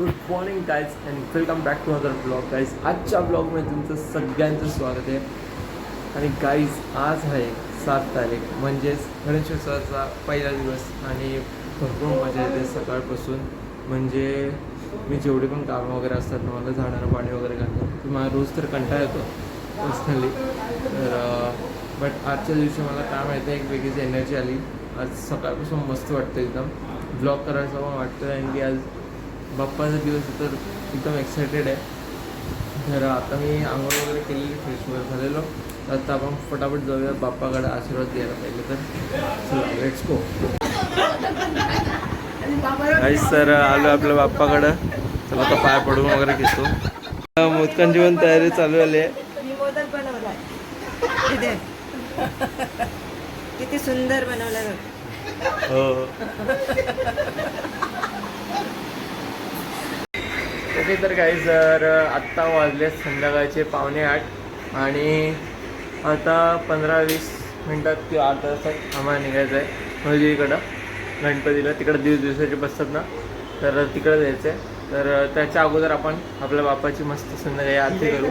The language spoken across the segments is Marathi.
Good morning guys and welcome back to other blog guys आजच्या ब्लॉगमध्ये तुमचं सगळ्यांचं स्वागत आहे. आणि गाईज आज आहे सात तारीख म्हणजेच गणेशोत्सवाचा पहिला दिवस आणि भरपूर मजा येते सकाळपासून. म्हणजे मी जेवढे पण कामं वगैरे असतात ना मला झाडांना पाणी वगैरे घालणं तर मला रोज तर कंटाळा येतो पर्सनली तर बट आजच्या दिवशी मला काय माहिती आहे एक वेगळीच एनर्जी आली. आज सकाळपासून मस्त वाटतं एकदम. ब्लॉग करायचं पण वाटतं आणि की आज बाप्पाचा दिवस आहे तर एकदम एक्सायटेड आहे. तर आता मी आंघोळ वगैरे केलेली फ्रेश वगैरे झालेलो. तर आता आपण फटाफट जाऊया बाप्पाकडे आशीर्वाद द्यायला पाहिजे तर. चला लेट्स गो सर आलो आपल्या बाप्पाकडं. चला आता पाय पडून वगैरे घेतो. मोदकांची पण तयारी चालू आली आहे. किती सुंदर बनवलाय बघ. हो. ओके तर काही जर आत्ता वाजले संध्याकाळचे पावणे आठ. आणि आता पंधरा वीस मिनटात किंवा आठ तासात आम्हाला निघायचं आहे. नदीकडं गणपतीला. तिकडं दीड दिवसाचे बसतात ना. तर तिकडं जायचं आहे तर त्याच्या अगोदर आपण आपल्या बापाची मस्त संध्याकाळी आरती करू.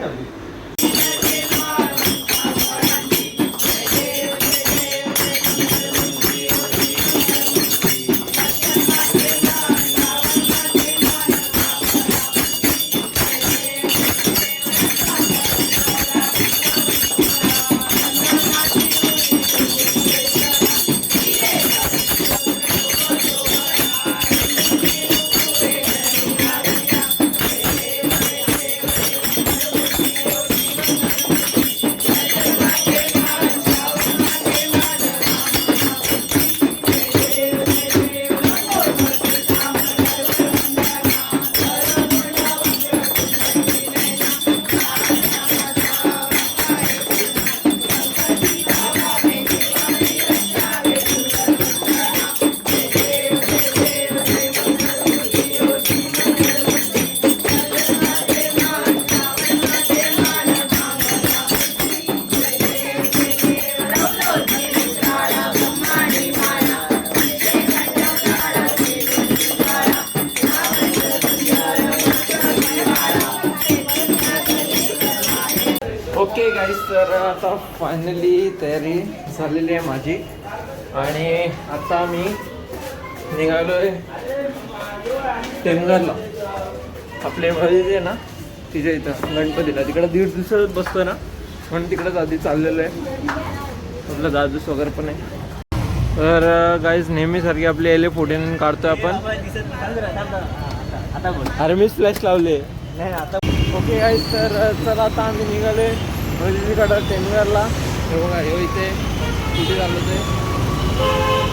तर आता फायनली तयारी झालेली आहे माझी. आणि आता मी निघालो आहे टेमघरला आपले मध्ये आहे ना तिच्या इथं गणपतीला. तिकडं दीड दिवसात बसतो ना म्हणून तिकडंच आधी चाललेलं आहे. आपलं दादूस वगैरे पण आहे. तर गाईज नेहमीसारखी आपली एल ए फोर्टीन काढतोय आपण. अरे मीच फ्लॅश लावले. नाही आता ओके गाईज तर चला आता आम्ही निघाले नदीकडं टेमघरला हे बघा हे इथे कुठे झालं ते?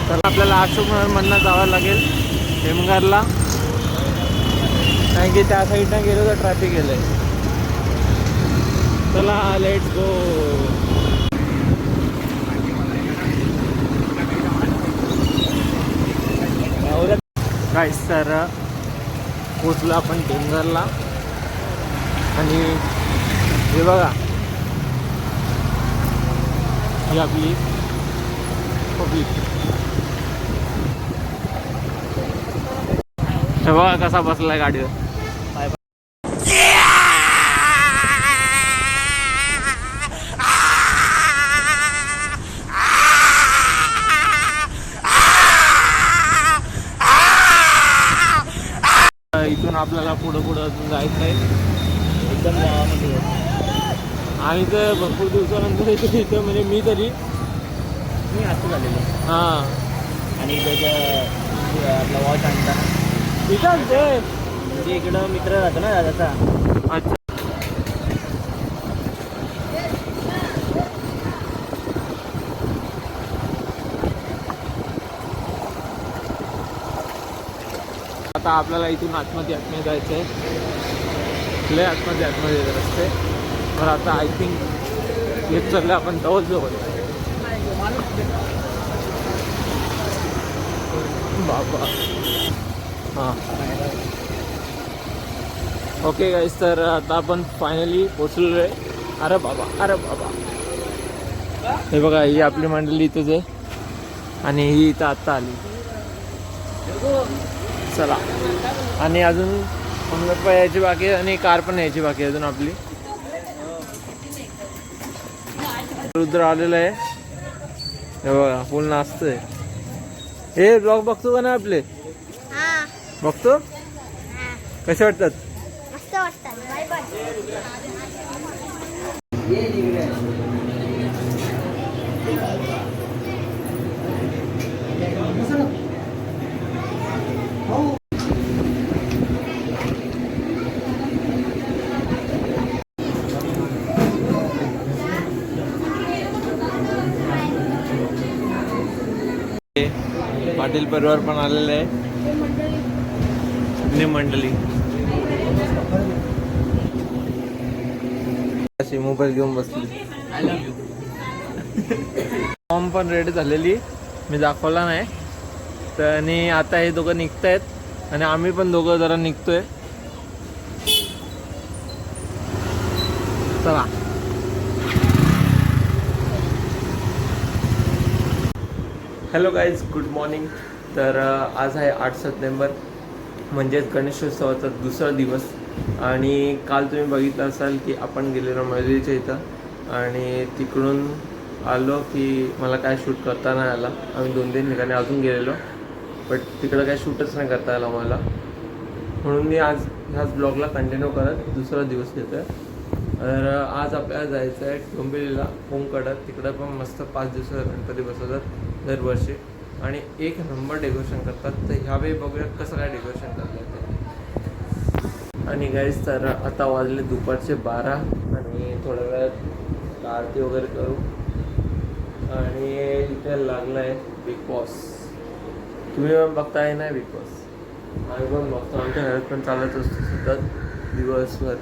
तर आपल्याला अशोक जावं लागेल टेमगरला कारण की त्या साईडनं गेलो तर ट्रॅफिक गेलं आहे चला लेट गो काय सर पोचलो आपण टेमघरला आणि हे बघा ही आपली पब्लिक बघा कसा बसलाय गाडीवर. इथून आपल्याला पुढं पुढं अजून जायचं आहे एकदम आम्ही तर भरपूर दिवसानंतर इथे इथं म्हणजे मी तरी मी असं झालेलो. हां. आणि त्याच्या आपला वॉच आणताना इथं आणतोय म्हणजे इकडं मित्र राहतो ना दादाचा. अच्छा. आता आपल्याला इथून आतमध्ये आतमध्ये जायचं आहे लय आतमध्ये आतमध्ये रस्ते. तर आता आय थिंक येत चाललं आपण जवळ जवळ बाबा. हां. ओके गाईस तर आता आपण फायनली पोचलेलो आहे अरे बाबा अरे बाबा. हे बघा ही आपली मंडळी इथंच आहे आणि ही इथं आत्ता आली. चला. आणि अजून पण यायची बाकी आहे आणि कार पण यायची बाकी आहे अजून आपली. रुद्र आलेला आहे. हे बघा फुल नाचतोय. हे ब्लॉग बघतो का ना आपले? हा. बघतो? हा. कसे वाटतात? मस्त वाटतात. पाटील परिवार पण आलेले आहे. मंडळी. अशी मोबाईल घेऊन बसली. फॉर्म पण रेडी झालेली. मी दाखवला नाही. तर आणि आता हे दोघं निघतायत. आणि आम्ही पण दोघं जरा निघतोय. चला. हॅलो गाईज गुड मॉर्निंग तर आज आहे आठ सप्टेंबर म्हणजेच गणेशोत्सवाचा दुसरा दिवस. आणि काल तुम्ही बघितलं असाल की आपण गेलेलो मयुरीच्या इथं. आणि तिकडून आलो की मला काय शूट करता नाही आला. आम्ही दोन तीन ठिकाणी अजून गेलेलो. बट तिकडं काय शूटच नाही करता आला मला. म्हणून मी आज ह्याच ब्लॉगला कंटिन्यू करत दुसरा दिवस घेतो आहे तर आज आपल्याला जायचं आहे डोंबिवलीला. ओमकडत तिकडं पण मस्त पाच दिवसाचा गणपती बसवतात. दरवर्षी. आणि एक नंबर डेकोरेशन करतात. तर ह्यावेळी बघूया कसं काय डेकोरेशन करतात ते. आणि गाईज तर आता वाजले दुपारचे बारा. आणि थोड्या वेळात आरती वगैरे करू. आणि इथे लागला आहे बिग बॉस तुम्ही पण बघताय ना बिग बॉस आम्ही पण बघतो. आमच्या घरात पण चालत असतो सतत दिवसभर.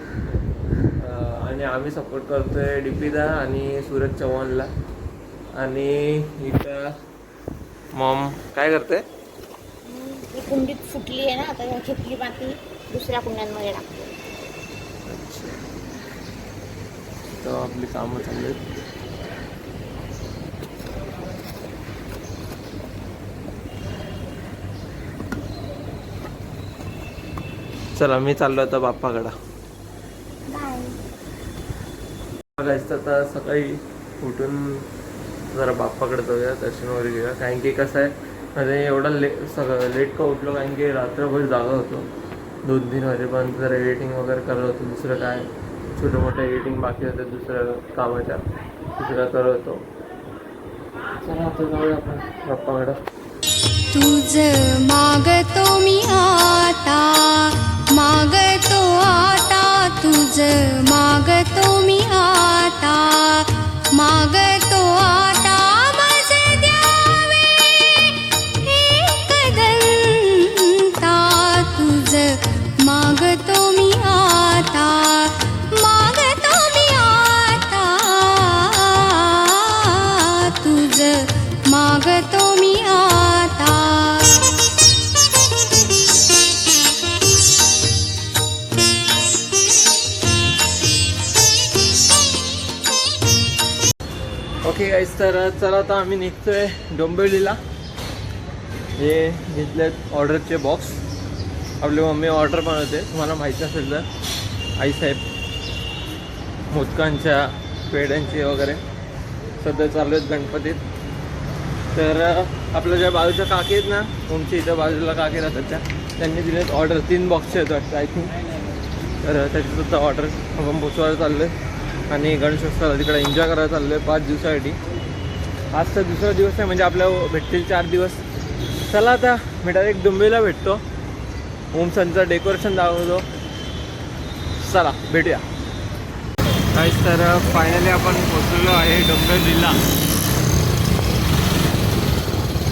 आणि आम्ही सपोर्ट करतोय डीपीदा आणि सूरज चव्हाणला. आणि इथं मॉम काय करते ही कुंडीत फुटली आहे ना आता ह्या खेपली माती दुसऱ्या कुंड्यांमध्ये टाकली तर आपली कामं आहेत. चला मी चाललो आता बाप्पाकडं. बाय. बघायचं आता सकाळी उठून जरा बाप्पाकडे जाऊया दर्शन वगैरे घेऊया. कारण की कसं आहे म्हणजे एवढा ले सगळं लेट का उठलो? कारण की रात्रभर जागा होतो. दोन तीन वाजेपर्यंत जरा एडिटिंग वगैरे करत होतो. दुसरं काय? छोटं मोठं एडिटिंग बाकी होतं. दुसरं कामाच्या. दुसरं करत होतो. चला आता जाऊया आपण. बाप्पाकडं. तुझ मागतो गाईस तर चला आता आम्ही निघतोय डोंबिवलीला. हे घेतलेत ऑर्डरचे बॉक्स आपली मम्मी ऑर्डर बनवते. तुम्हाला माहिती असेल तर आईसाहेब मोदकांच्या पेड्यांची वगैरे. सध्या चालू आहेत गणपतीत. तर आपल्या ज्या बाजूच्या काकी आहेत ना तुमच्या इथं बाजूला काकी राहतात त्या त्यांनी दिलेत ऑर्डर तीन बॉक्सचे आहेत वाटतं आय थिंक तर त्याची सुद्धा ऑर्डर आपण पोचवायला चाललो आहे आणि गणेशोत्सवाला तिकडे एन्जॉय करायला चाललो आहे पाच दिवसासाठी. आज तर दुसरा दिवस आहे म्हणजे आपल्या भेटतील चार दिवस. चला आता मी डायरेक्ट डोंबिवलीला भेटतो. ओमसनचं डेकोरेशन दाखवतो. चला भेटूया. काहीच तर फायनली आपण पोचलेलो आहे डोंबिवलीला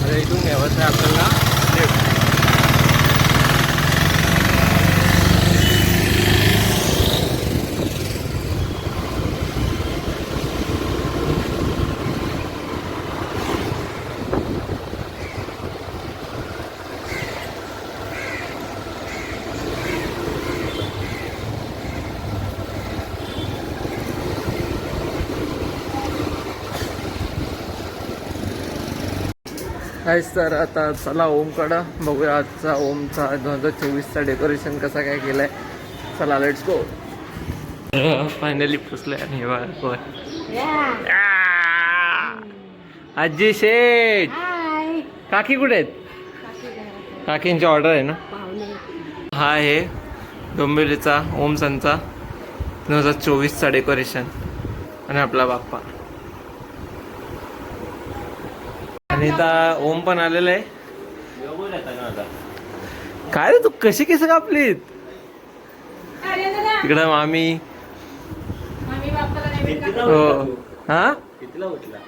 अरे इथून घ्यावंच आहे आपल्याला. काहीच तर आता चला ओमकडं. बघूया आजचा ओमचा दोन हजार चोवीसचा डेकोरेशन कसा काय केलाय. चला लेट्स गो फायनली पुसलंय आणि! आजी शेठ. काकी कुठे आहेत? काकींची ऑर्डर आहे ना? हा आहे डोंबिवलीचा ओम संचा दोन हजार चोवीसचा डेकोरेशन आणि आपला बाप्पा. आणि आता ओम पण आलेला आहे. काय रे तू कशी केस कापलीत? तिकडं मामी. हो. हा? कितीला उठला?